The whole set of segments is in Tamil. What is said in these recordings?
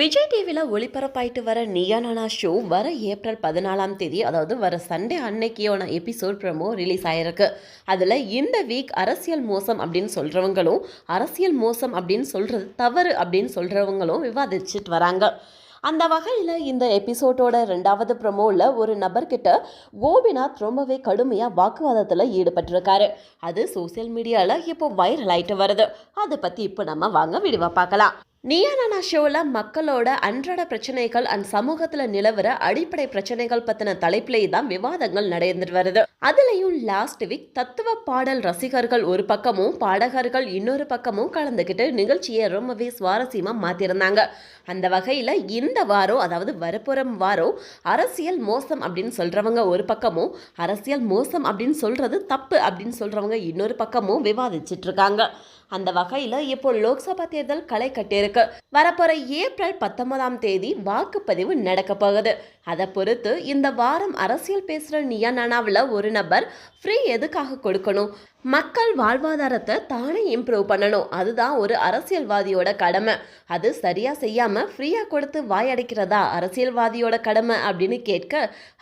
விஜய் டிவியில் ஒளிபரப்பாயிட்டு வர நியா நானா ஷோ வர ஏப்ரல் பதினாலாம் தேதி அதாவது வர சண்டே அன்னைக்கியோன எபிசோட் ப்ரமோ ரிலீஸ் ஆயிருக்கு. அதில் இந்த வீக் அரசியல் மோசம் அப்படின்னு சொல்கிறவங்களும் அரசியல் மோசம் அப்படின்னு சொல்கிறது தவறு அப்படின்னு சொல்கிறவங்களும் விவாதிச்சுட்டு வராங்க. அந்த வகையில் இந்த எபிசோட்டோட ரெண்டாவது ப்ரமோவில் ஒரு நபர்கிட்ட கோபிநாத் ரொம்பவே கடுமையாக வாக்குவாதத்தில் ஈடுபட்டிருக்காரு. அது சோஷியல் மீடியாவில் இப்போ வைரல் ஆயிட்டு வருது. அதை பற்றி இப்போ நம்ம வாங்க விரிவாக பார்க்கலாம். நியானானா ஷோவில் மக்களோட அன்றாட பிரச்சனைகள் அண்ட் சமூகத்தில் நிலவர அடிப்படை பிரச்சனைகள் பற்றின தலைப்பிலே தான் விவாதங்கள் நடந்துட்டு வருது. அதுலேயும் லாஸ்ட் வீக் தத்துவ பாடல் ரசிகர்கள் ஒரு பக்கமும் பாடகர்கள் இன்னொரு பக்கமும் கலந்துக்கிட்டு நிகழ்ச்சியை ரொம்பவே சுவாரஸ்யமாக மாற்றிருந்தாங்க அந்த வகையில் இந்த வாரம் அதாவது வரப்புறம் வாரம் அரசியல் மோசம் அப்படின்னு சொல்கிறவங்க ஒரு பக்கமும் அரசியல் மோசம் அப்படின்னு சொல்கிறது தப்பு அப்படின்னு சொல்கிறவங்க இன்னொரு பக்கமும் விவாதிச்சிட்ருக்காங்க அந்த வகையில் இப்போ லோக்சபா தேர்தல் களை கட்டியிருக்கு. வரப்போற ஏப்ரல் பத்தொன்பதாம் தேதி வாக்குப்பதிவு நடக்க போகுது. அதை பொறுத்து இந்த வாரம் அரசியல் பேசுகிற நியா நானாவில் ஒரு நபர் ஃப்ரீ எதுக்காக கொடுக்கணும்? மக்கள் வாழ்வாதாரத்தை தானே இம்ப்ரூவ் பண்ணணும். அதுதான் ஒரு அரசியல்வாதியோட கடமை. அது சரியாக செய்யாமல் ஃப்ரீயாக கொடுத்து வாயடைக்கிறதா அரசியல்வாதியோட கடமை அப்படின்னு கேட்க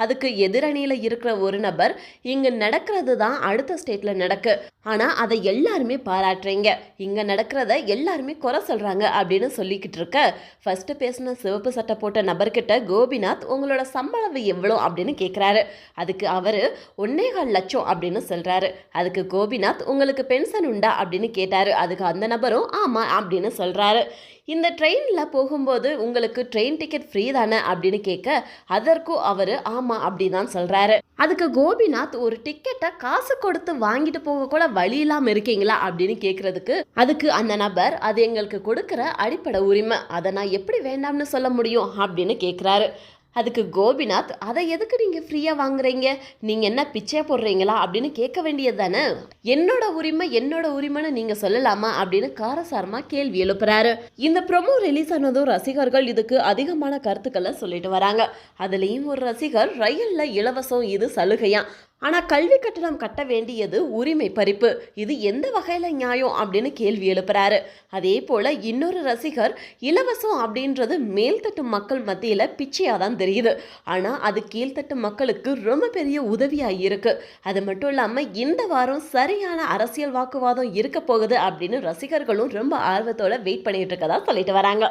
அதுக்கு எதிரணியில் இருக்கிற ஒரு நபர் இங்கே நடக்கிறது தான் அடுத்த ஸ்டேட்டில் நடக்கு. ஆனால் அதை எல்லாருமே பாராட்டுறீங்க. இங்கே நடக்கிறத எல்லாருமே குறை சொல்கிறாங்க அப்படின்னு சொல்லிக்கிட்டு இருக்க ஃபர்ஸ்ட் பேசின சிவப்பு சட்டை போட்ட நபர்கிட்ட கோபிநாத் உங்களோட சம்பளம் எவ்வளோ அப்படின்னு கேட்குறாரு அதுக்கு அவர் ஒன்னேகால் லட்சம் அப்படின்னு சொல்கிறாரு அதுக்கு கோபி கோபிநாத் உங்களுக்கு பென்ஷன் உண்டா? அப்படின்னு கேட்டார். அதுக்கு அந்த நபரும் ஆமாம் அப்படின்னு சொல்கிறாரு இந்த ட்ரெயினில் போகும்போது உங்களுக்கு ட்ரெயின் டிக்கெட் ஃப்ரீ தானே? அப்படின்னு கேட்க அதற்கும் அவர் ஆமாம் அப்படிதான் சொல்கிறாரு அதுக்கு கோபிநாத் ஒரு டிக்கெட்டை காசு கொடுத்து வாங்கிட்டு போக கூட வழி இல்லாமல் இருக்கீங்களா? அப்படின்னு கேட்குறதுக்கு அதுக்கு அந்த நபர் அது எங்களுக்கு கொடுக்குற அடிப்படை உரிமை. அதை நான் எப்படி வேண்டாம்னு சொல்ல முடியும்? அப்படின்னு கேட்குறாரு அதுக்கு கோபிநாத் அதை எதுக்கு நீங்கள் ஃப்ரீயாக வாங்குறீங்க? நீங்கள் என்ன பிச்சை போடுறீங்களா? அப்படின்னு கேட்க வேண்டியது தானே. என்னோட உரிமை என்னோட உரிமைன்னு நீங்கள் சொல்லலாமா? அப்படின்னு காரசாரமாக கேள்வி எழுப்புறாரு. இந்த ப்ரொமோ ரிலீஸ் ஆனதும் ரசிகர்கள் இதுக்கு அதிகமான கருத்துக்களை சொல்லிட்டு வராங்க. அதுலேயும் ஒரு ரசிகர் ரயிலில் இலவசம் இது சலுகையா? ஆனால் கல்வி கட்டணம் கட்ட வேண்டியது உரிமை பறிப்பு. இது எந்த வகையில் நியாயம் அப்படின்னு கேள்வி எழுப்புறாரு. அதே போல் இன்னொரு ரசிகர் இலவசம் அப்படின்றது மேல்தட்டு மக்கள் மத்தியில் பிச்சையாக தான் தெரியுது. ஆனால் அது கீழ்த்தட்டு மக்களுக்கு ரொம்ப பெரிய உதவியாக இருக்கு. அது மட்டும் இல்லாமல் இந்த வாரம் சரியான அரசியல் வாக்குவாதம் இருக்க போகுது அப்படின்னு ரசிகர்களும் ரொம்ப ஆர்வத்தோட வெயிட் பண்ணிட்டு இருக்கதா சொல்லிட்டு வராங்க.